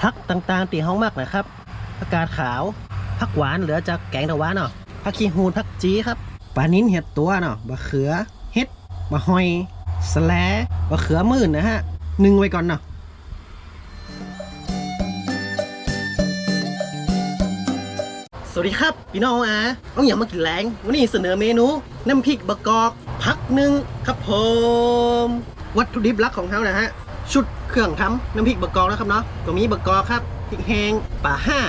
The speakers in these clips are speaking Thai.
ผักต่างๆตีห้องมากนะครับผักกาดขาวผักหวานเหลือจากแกงตะวันเนาะผักขี้หูดผักจีครับปลานิ้นเห็ดตัวเนาะบะเขือเห็ดบะหอยสแลบะเขือมื่นนะฮะหนึ่งไว้ก่อนเนาะสวัสดีครับ พี่น้องอาเอาอย่างมากินแรงวันนี้เสนอเมนู น้ำพริกบะกอก พักหนึ่งครับผม วัตถุดิบหลักของเขานะฮะ ชุด เครื่องทำน้ำพริกบะกอกนะครับเนาะก็มีบะกอกครับพริกแห้งปลาห้า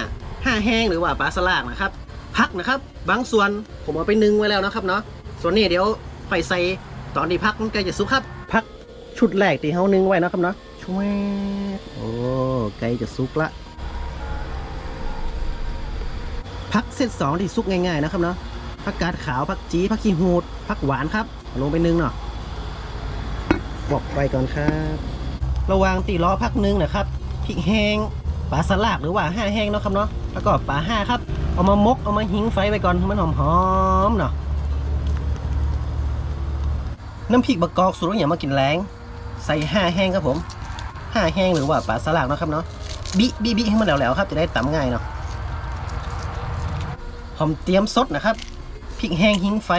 ห้าแห้งหรือว่าปลาสลากนะครับพักนะครับ บางส่วนผมเอาไปนึ่งไว้แล้วนะครับเนาะส่วนนี้เดี๋ยวไฟใส่ตอนที่พักมันใกล้จะสุกครับ พักชุดแรกที่เขานึ่งไว้นะครับเนาะช่วยโอ้ใกล้จะสุกละพักเซตสองที่ซุกง่ายๆนะครับเนาะผักกาดขาวผักจีผักขี้หูดผักหวานครับลงไปนึ่งเนาะบอกไปก่อนครับ ระวางตีล้อพักนึงนะครับพริกแห้งปลาสลากหรือว่าห้าแห้งเนาะครับเนาะแล้วก็ปลาห้าครับ เอามามกเอามาหิ้งไฟไปก่อนให้มันหอมๆเนาะน้ำพริกบะกอกสูตรอย่างมากินแรงใส่ห้าแห้งครับผมห้าแห้งหรือว่าปลาสลากเนาะครับเนาะบิบิบิให้มันแหลวๆครับจะได้ตำง่ายเนาะผมเตรียมสดนะครับพริกแห้งหิ้งไฟ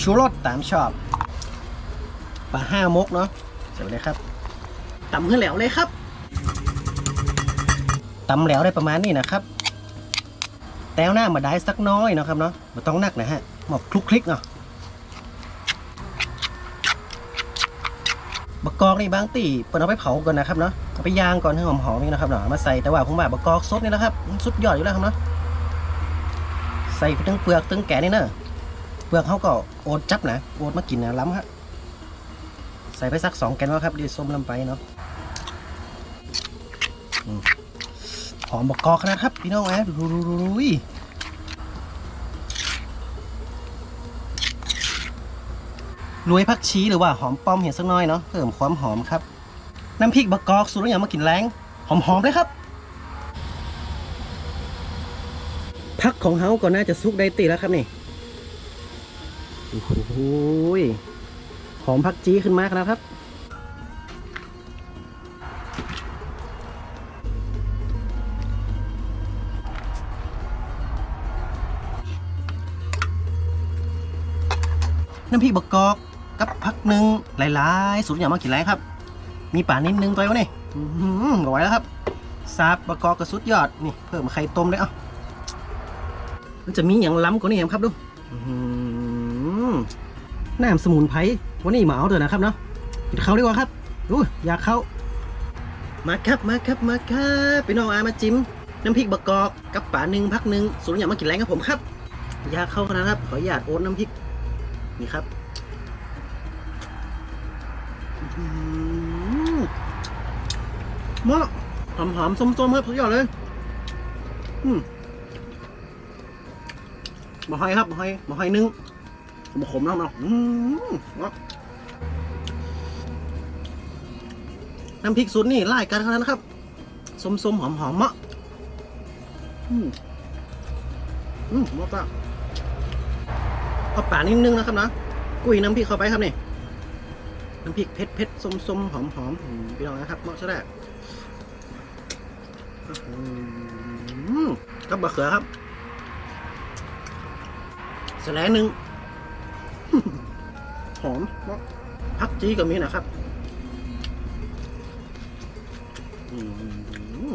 ชูรสตามชอบปลาห้ามกเนาะเสร็จเลยครับ ตำขึ้นแหลวเลยครับตำแหลวได้ประมาณนี้นะครับ แต้วหน้ามาได้สักน้อยนะครับเนาะไม่ต้องหนักนะฮะหมอกคลุกคลิกเนาะบะกอกนี่บางตีเปิดเอาไปเผาก่อนนะครับเนาะเอาไปย่างก่อนให้หอมๆนี่นะครับเนาะมาใส่แต่ว่าผมว่าบะกอกสดนี่นะครับสุดยอดอยู่แล้วครับเนาะใส่ไปทั้งเปลือกทั้งแกะนี่เนอะเปลือกเขาก็โอดจับนะโอดมากินนะล้ำฮะใส่ไปสักสองแกนแล้วครับดีส้มลำไปเนาะ หอมบกกอกนาดครับ พี่น้องแอบดูดูดูดูอุ้ยรวยผักชี้หรือว่าหอมป้อมเห็นสักน้อยเนาะเพิ่มความหอมครับ น้ำพริกบะกอกสูตรอย่างมากินแรงหอมๆเลยครับพักของเฮาก็น่าจะซุกได้ตีแล้วครับนี่โอ้โหหอมพักจี้ขึ้นมากนะครับ น้ำพริกบกกอกกับพักหนึ่งหลายๆสูตรอย่างมากินไรครับ มีป่านิดนึงตัวไว้นี่หือก็ไหวแล้วครับซาบบกกอกกับสุดยอดนี่เพิ่มไข่ต้มเลยเอะมันจะมีอย่างล้ำกว่านี้ครับดูน้ำสมุนไพรวันนี้มาเอาเถอะนะครับเนาะกินข้าวดีกว่าครับดูอยากเข้ามาครับมาครับมาครับพี่น้องอามาจิ้มน้ำพริกบกอกกับป่าหนึ่งพักหนึ่งสูตรอย่างมากินแรงครับผมครับ อยากเข้าขนาดครับขออนุญาตโอนน้ำพริก นี่ครับเมาะหอมหอมส้มๆครับสุดยอดเลย อืมมาหอยครับมาหอยมาหอยนึ่งมาขมน้ำเนาะอืมเนาะน้ำพริกสูตรนี่ไล่กันขนาดนะครับส้มๆหอมๆมะอืมอืมมะปะ เอาป่านิดนึงนะครับนะกุยน้ำพริกเข้าไปครับนี่น้ำพริกเผ็ดเผ็ดๆส้มๆหอมๆอืมพี่น้องนะครับเหมาะซะแล้วอืมกับบะเขือครับแสลงหนึ่งหอมเนาะพักจีก็มีนะครับอืม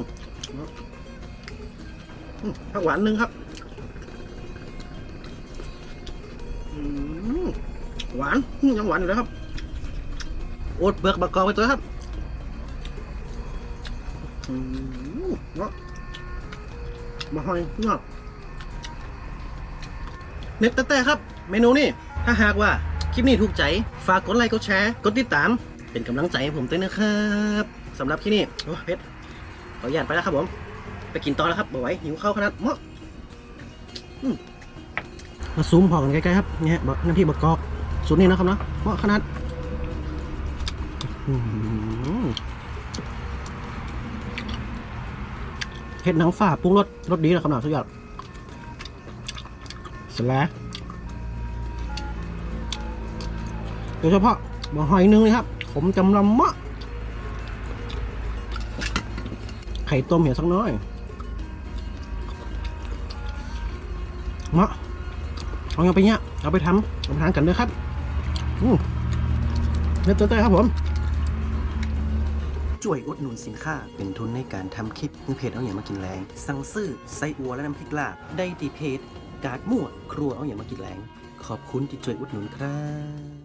เนาะอืมผักหวานหนึ่งครับ หวานยังหวานอยู่เลยครับ โอดเปลือกบะกอไปตัวครับเนาะมาหอยเนาะเน็ตแต่ครับ เมนูนี่ ถ้าหากว่า คลิปนี้ถูกใจ ฝากกดไลค์ กดแชร์ กดติดตาม เป็นกำลังใจให้ผมด้วยนะครับสำหรับที่นี่โอ้เพชรขออนุญาตไปแล้วครับผม ไปกินต่อแล้วครับบ่ไหวหิวข้าวขนาดเมาะอื มาซูมพอกันใกล้ๆครับนี่ฮะบอกน้ำพริกบะกอกสูตรนี้นะครับเนาะเหมาะขนาดเห็ดหนังฝาปรุงรสรสดีนะครับเนาะสุดยอดเสร็จแล้วโดยเฉพาะบะหอยนึงเลยครับ ผมจำลำมะไข่ต้มเหี่ยวสักน้อยมะ เอาอย่างไปเนี้ยเอาไปทำเอาไปทานกันเลยครับอืมเนื้อเต้ยครับผมช่วยอุดหนุนสินค้า เป็นทุนในการทำคลิปในเพจเอาอย่างมากินแรง สั่งซื้อไส้อัวและน้ำพริกลาบได้ที่เพจ กาดมั่ว ครัวเอาอย่างมากินแรง ขอบคุณที่ช่วยอุดหนุนครับ